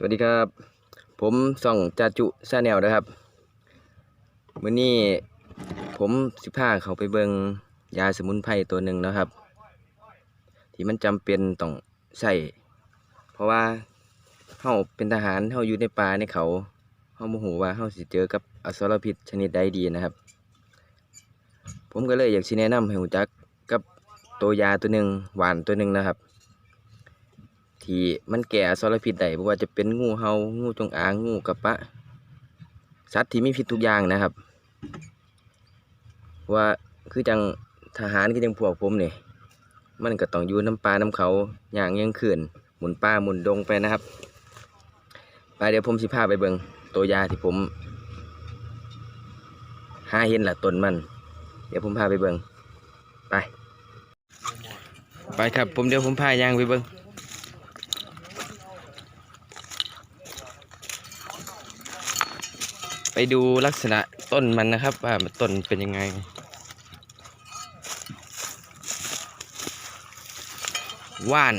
สวัสดีครับ ผมส่องจาจุซาแนลนะครับมื้อนี้ผมสิพาเขาไปเบิงยาสมุนไพรตัวหนึ่งนะครับ ที่มันจำเป็นต้องใส่เพราะว่าเฮาเป็นทหารเฮาอยู่ในป่าในเขาเฮาโมโหว่าเฮาสิเจอกับอสรพิษชนิดใดดีนะครับ ผมก็เลยอยากสิแนะนำให้รู้จักกับตัวยาตัวหนึ่งหวานตัวหนึ่งนะครับ ที่มันแก่อสรพิษได้บ่ว่าจะเป็นงูเห่างูจงอางงูกระปะ สัตว์ที่มีพิษทุกอย่างนะครับ ว่าคือจังทหารคือจังพวกผมนี่มันก็ต้องอยู่น้ำปลาน้ำเขาอย่างยังขื่นหมุนป่าหมุนดงไปนะครับไปเดี๋ยวผมสิพาไปเบิงตัวยาที่ผมหาเห็นละต้นมัน เดี๋ยวผมพาไปเบิงไป ไปครับผมเดี๋ยวผมพายางไปเบิง ไปดูลักษณะต้นมันนะครับ ว่าต้นเป็นยังไง ว่าน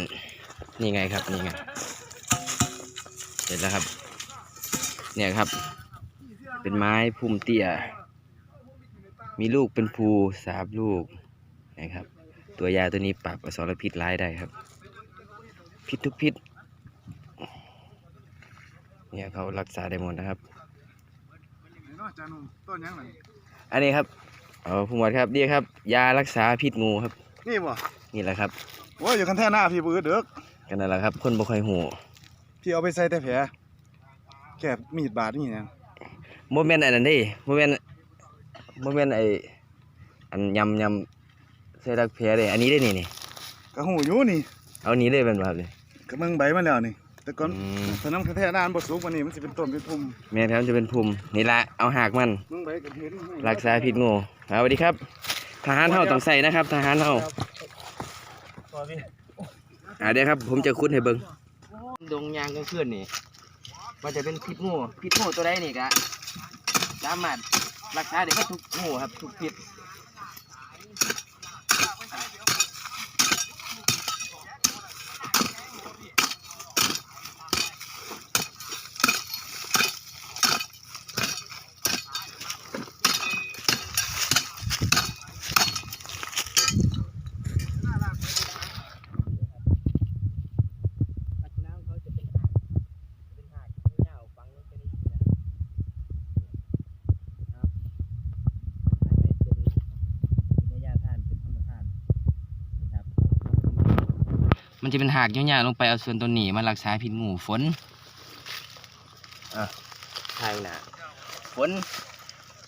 นี่ไงครับนี่ไงเห็นแล้วครับ เนี่ยครับ เป็นไม้พุ่มเตี้ย มีลูกเป็นภูสามลูกนะครับ ตัวยาตัวนี้ปราบอสรพิษร้ายได้ครับ พิษทุกพิษเนี่ยเขารักษาได้หมดนะครับ เนาะจานุ่มต้นยังไงอันนี้ครับเอาผู้หมวดครับนี่ครับ ยารักษาพิษงูครับ นี่บ่นี่แหละครับโอ้ยอยู่กันแท่หน้าพี่ปื้อเด้อกันนั่นแหละครับ คนบ่ค่อยหูพี่เอาไปใส่แต่แผลแก่มีดบาดนี่นะโมเมนต์อันนั้นเดิโมเมนต์โมเมนต์ไออันยำยำใส่รักแผลเลยอันนี้ได้นี่นี่ก็หูอยู่นี่เอานี้เลยเป็นแบบนี้ก็มึงใบมันแล้วนี่ แต่ก่อนอืมถ้าน้ำแท้หน้ามันบ่สูงกว่านี้มันสิเป็นต้นเป็นพุ่มแม่นครับจะเป็นภูมินี่ละเอาหากมันมึงใบก็เห็นรักษาพิษงูเอาสวัสดีครับ ทหารเฮาต้องใส่นะครับ ทหารเฮาสวัสดีอ่าเดี๋ยวครับ ผมจะคุ้นให้เบิ่งดงยางกลางคืนนี่ มันจะเป็นพิษงูพิษงูตัวใดนี่กะสามารถรักษาได้ทุกงูครับทุกพิษ ลักษณะของเขาจะเป็นหากเป็นหากยาวฟังลงไปในดินนะครับเป็นระยะทานเป็นธรรมชาตินะครับ มันจะเป็นหากยาวๆลงไปเอาส่วนตัวหนีมารักษาพิษงูฝนอะทางหนาฝน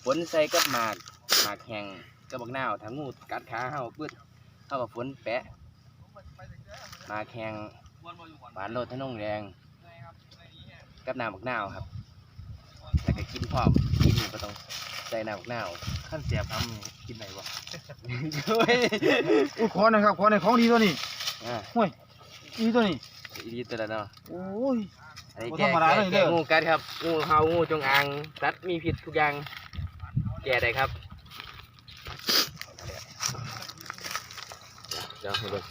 ฝนใส่กับหมากหมากแห้งกับบักนาวถ้างูกัดขาเฮาปึ๊ดเฮากับฝนแปะหมากแห้งหวานโรดทะนงแดงกับน้ำบักนาวครับแล้วก็กินพร้อมกินก็ต้องใส่น้ำบักนาวขั้นเสียบทำกินไหนวะเฮ้ยอุ้ยขอหน่อยครับขอหน่อยของดีตัวนี้ อะดีตัวนี้อีดีตัวละเนาะโอ้ย อันนี้บ่แก้ธรรมดาแก้เลยเด้แก้องูกัดครับงูเห่างูจงอางสัตว์มีพิษทุกอย่าง แก้ได้ครับเดี๋ยวให้เบิ่ง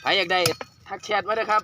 ใครอยากได้ทักแชทมาเด้อครับ